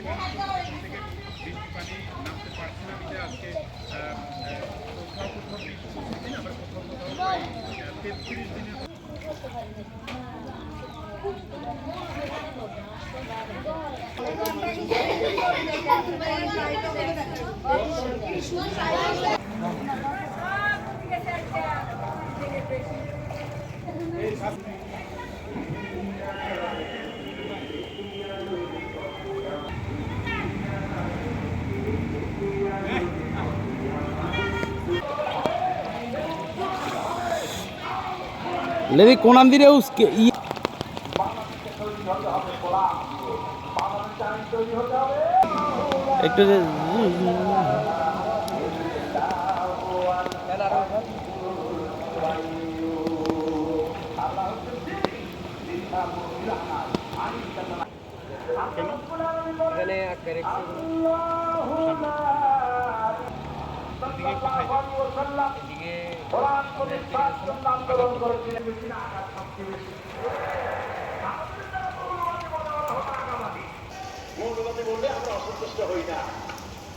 পারছিলাম থেকে বৃষ্টি পানি নামতে পারছিলাম যে আজকে কোথাও কোথাও বৃষ্টি দিন আবার কোথাও কোথাও প্রায় তেত্রিশ দিনের Thank you. লেদি কোনান দিরে উসকে একটু আল্লাহ যে- মৌলবাদী বললে আমরা অসন্তুষ্ট হই না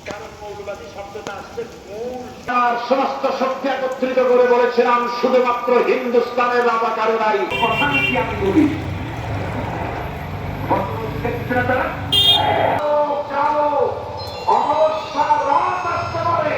কারণ মৌলবাদী শব্দটা আসছে মূল তার সমস্ত শক্তি একত্রিত করে বলেছিলাম শুধুমাত্র হিন্দুস্তানের রাজাকারেরাই অশান্তি আমি বলি? বর্তমান ক্ষেত্রটা কালো অমাবস্যা রাত আসতে পারে।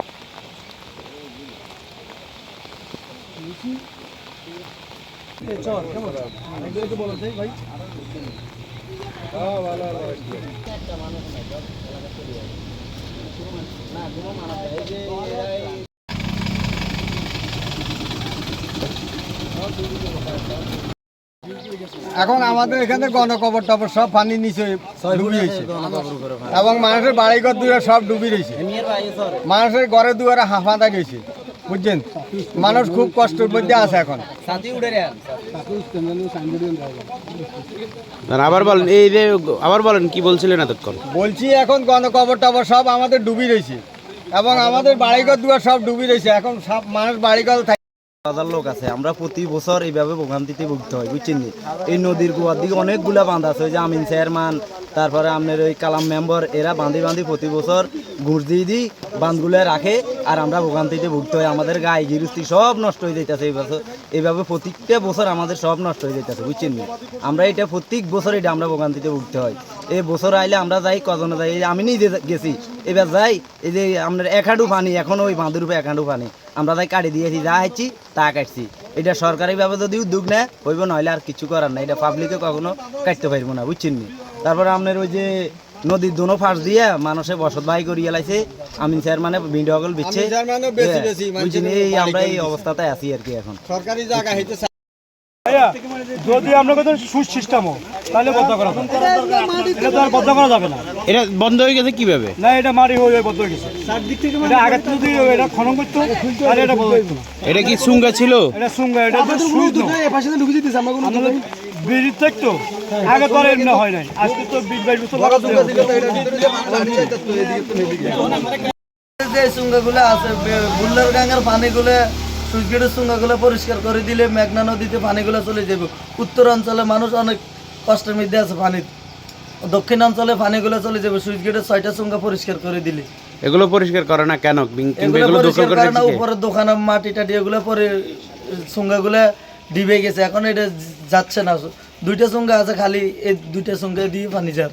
হয়েছে এখন আমাদের এখানে গণকবর টবর সব পানি নিচে ডুবি রয়েছে এবং মানুষের বাড়িঘর দুয়ারে সব ডুবি রয়েছে মানুষের ঘরে দুয়ারে হাঁফাঁদা গেছে। বুঝছেন? মানুষ খুব কষ্টের মধ্যে আছে এখন। আবার বলেন এই যে আবার বলেন কি বলছিলেন এতক্ষণ? বলছি এখন গণকবর টবর সব আমাদের ডুবি রয়েছে। এবং আমাদের বাড়িঘর দুয়ার সব ডুবি রয়েছে। এখন সব মানুষ বাড়িঘর থাকে হাজার লোক আছে। আমরা প্রতি বছর এইভাবে ভোগান্তিতে ভুগতে হয়, বুঝছেন নি? এই নদীর গোয়ার দিকে অনেকগুলা বাঁধ আছে, ওই যে আমিন চেয়ারম্যান, তারপরে আপনার ওই কালাম মেম্বার, এরা বাঁধি বাঁধি প্রতি বছর ঘুষ দিয়ে দিই, বাঁধগুলো রাখে, আর আমরা ভোগান্তিতে ভুগতে হয়। আমাদের গায়ে গিরস্তি সব নষ্ট হয়ে যাইতেছে এই বছর। এইভাবে প্রত্যেকটা বছর আমাদের সব নষ্ট হয়ে যাইতেছে, বুঝছেন নি? আমরা এটা প্রত্যেক বছর এটা আমরা ভোগান্তিতে ভুগতে হয়। এই বছর আইলে আমরা যাই, কজনে যাই আমি নিজে গেছি, এবার যাই, এই যে আপনার এক হাঁটু পানি, এখন ওই বাঁধের উপরে এক পানি। আমরা তাই কাটি দিয়েছি যা হয়েছি তা কাটছি। এটা সরকারি ভাবে যদি উদ্যোগ নেয় হইব নইলে আর কিছু করার নাই। এটা পাবলিকে কখনো কাটতে পারব না বুঝছেন নি? তারপরে আপনার ওই যে নদীর দুনো ফাঁস দিয়ে মানুষে বসত বাই করিয়ে লাইছে আমিন স্যার মানে কল বিচ্ছে চেয়ারম্যানও বেশি বেশি বুঝছেন এই আমরা এই অবস্থাতে আছি আর কি এখন। সরকারি জায়গা যদি আপনার সুদ সিস্টেম হোক তাহলে বদ্ধ করা যাবে এটা তো আর বদ্ধ করা যাবে না। এটা বন্ধ হয়ে গেছে কীভাবে? না এটা মারি হয়ে বদ্ধ গেছে। এটা আগে যদি এটা খনন করতো তাহলে এটা বদ্ধ হতো না। এটা কি সুঙ্গা ছিল? এটা সুঙ্গা এটা তো সুদ না আমাদের ব্রিজ থাকতো আগে তো আর এমনি হয় নাই। আজকে তো বিশ বাইশ বছর যে সুঙ্গাগুলো আছে বুল্লার গাঙ্গের পানিগুলো সুইচগেটের সুঙ্গাগুলো পরিষ্কার করে দিলে মেঘনা নদীতে পানিগুলো চলে যাবে। উত্তর অঞ্চলে মানুষ অনেক কষ্টের মধ্যে আছে পানি। দক্ষিণ অঞ্চলে পানিগুলো চলে যাবে সুইচগেটের ছয়টা সুঙ্গা পরিষ্কার করে দিলে। এগুলো পরিষ্কার করে না কেন? এগুলো এগুলো পরিষ্কার করে করে না রেখেছে উপরের দোকানে মাটি টাটি এগুলো পরে সুঙ্গাগুলো ডিবে গেছে। এখন এটা যাচ্ছে না। দুইটা সুঙ্গা আছে খালি এই দুইটা সুঙ্গা দিয়ে পানি যার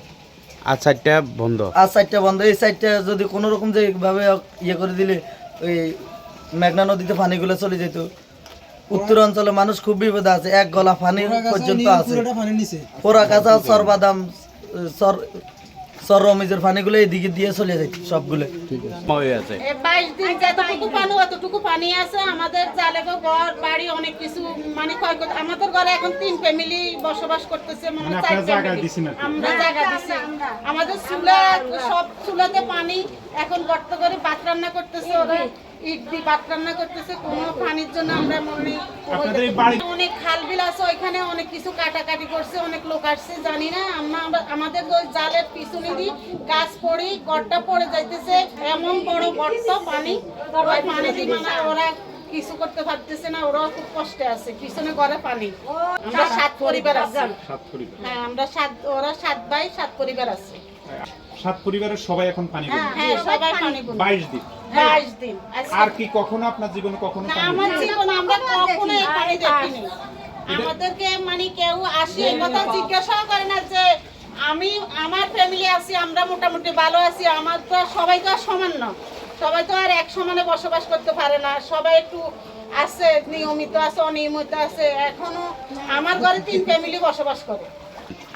আর চারটা বন্ধ? আর সাইডটা বন্ধ। এই সাইডটা যদি কোনো রকম যে ভাবে ইয়ে করে দিলে ওই মেঘনা নদীতে পানিগুলো চলে যেত। উত্তর অঞ্চলে মানুষ খুব বিপদে আছে এক গলা পানি পর্যন্ত আছে। পোড়া কাঁচা সরবাদাম সর সর রমিজের পানিগুলো এদিকে দিয়ে চলে যায় সবগুলো। আছে। এ বাইশ দিন যতটুকু পানি অতটুকু পানি আছে। আমাদের জালেগো ঘর বাড়ি অনেক কিছু মানে ক্ষয়ক্ষতি। আমাদের ঘরে এখন তিন ফ্যামিলি বসবাস করতেছে মানে চার family। আমরা জায়গা দিছি। আমাদের চুলা সব চুলাতে পানি। এখন গর্ত করে ভাত রান্না করতেছে ওরা। ইট দিয়ে ভাত রান্না করতেছে কোনো পানির জন্য আমরা মনে আপনাদের এই বাড়ি- অনেক খাল বিল আছে ওইখানে অনেক কিছু কাটাকাটি করছে অনেক লোক আসছে জানি না। আমরা আমরা- আমাদের ওই জালের পিছনে দিয়ে গাছ পড়ি গড়টা পড়ে যাইতেছে এমন বড় গর্ত পানি। ওই পানি দিয়ে মানে ওরা কিছু করতে পারতেছে না ওরাও খুব কষ্টে আছে পিছনে পানি। আমরা সাত পরিবার আছে। হ্যাঁ আমরা সাত ওরা সাত ভাই সাত পরিবার আছে। সাত পরিবারের সবাই এখন পানি হ্যাঁ হ্যাঁ সবাই পানি বাইশ দিন। আর কি কখনো আপনার জীবনে কখনো না, আমার জীবনে আমরা কখনো এই পানি দেখিনি। আমাদেরকে মানে কেউ আসি এই কথা জিজ্ঞাসাও করে না যে আমি আমার ফ্যামিলি আছি আমরা মোটামুটি ভালো আছি আমার তো আর সবাই তো আর সমান না। সবাই তো আর এক সমানে বসবাস করতে পারে না। সবাই একটু আছে নিয়মিত আছে অনিয়মিত আছে। এখনও আমার ঘরে তিন ফ্যামিলি বসবাস করে।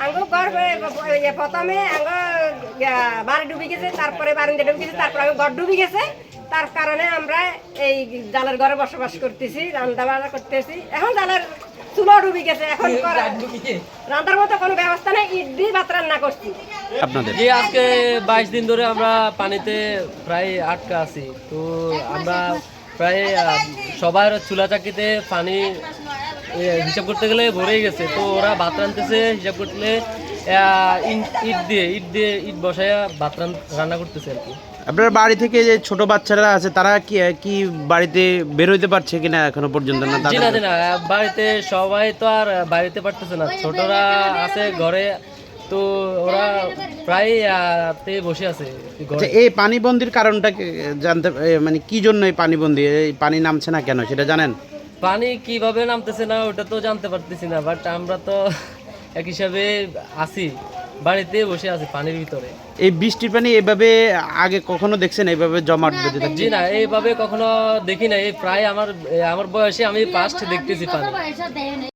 আঙ্গ ঘর ইয়ে প্রথমে আঙ্গ বাড়ি ডুবি গেছে তারপরে বারিন্দা ডুবি গেছে তারপরে আঙ্গ ঘর ডুবি গেছে। তার কারণে আমরা এই জালের ঘরে বসবাস করতেছি রান্না বান্না করতেছি। এখন জালের চুলো ডুবি গেছে এখন রান্নার মতো কোনো ব্যবস্থা নেই ইট দিয়ে ভাত রান্না করছি। আপনাদের? জি আজকে বাইশ দিন ধরে আমরা পানিতে প্রায় আটকা আছি। তো আমরা প্রায় সবার চুলা চাকিতে পানি হিসাব করতে গেলে ভরেই গেছে। তো ওরা ভাত রানতেছে হিসাব করতে ইট- দিয়ে ইট দিয়ে ইট বসায় ভাত রান্না করতেছে আর কি। আপনার বাড়ি থেকে যে ছোট বাচ্চারা আছে তারা কি কি বাড়িতে বের হইতে পারছে কিনা এখনও পর্যন্ত? না জি না জি না বাড়িতে সবাই তো আর বাড়িতে পারতেছে না। ছোটরা আছে ঘরে তো ওরা প্রায় তে বসে আছে আচ্ছা, এই পানিবন্দির কারণটা জানতে মানে কি জন্য এই পানিবন্দি? এই পানি নামছে না কেন সেটা জানেন? পানি কীভাবে নামতেছে না ওটা তো জানতে পারতেছি না বাট আমরা তো এক হিসাবে আছি বাড়িতে বসে আছি পানির ভিতরে। এই বৃষ্টির পানি এভাবে আগে কখনো দেখছেন এইভাবে জমাট বেঁধে থাকে জি না এইভাবে কখনো দেখি না এই প্রায় আমার আমার বয়সে আমি ফার্স্ট দেখতেছি পানি।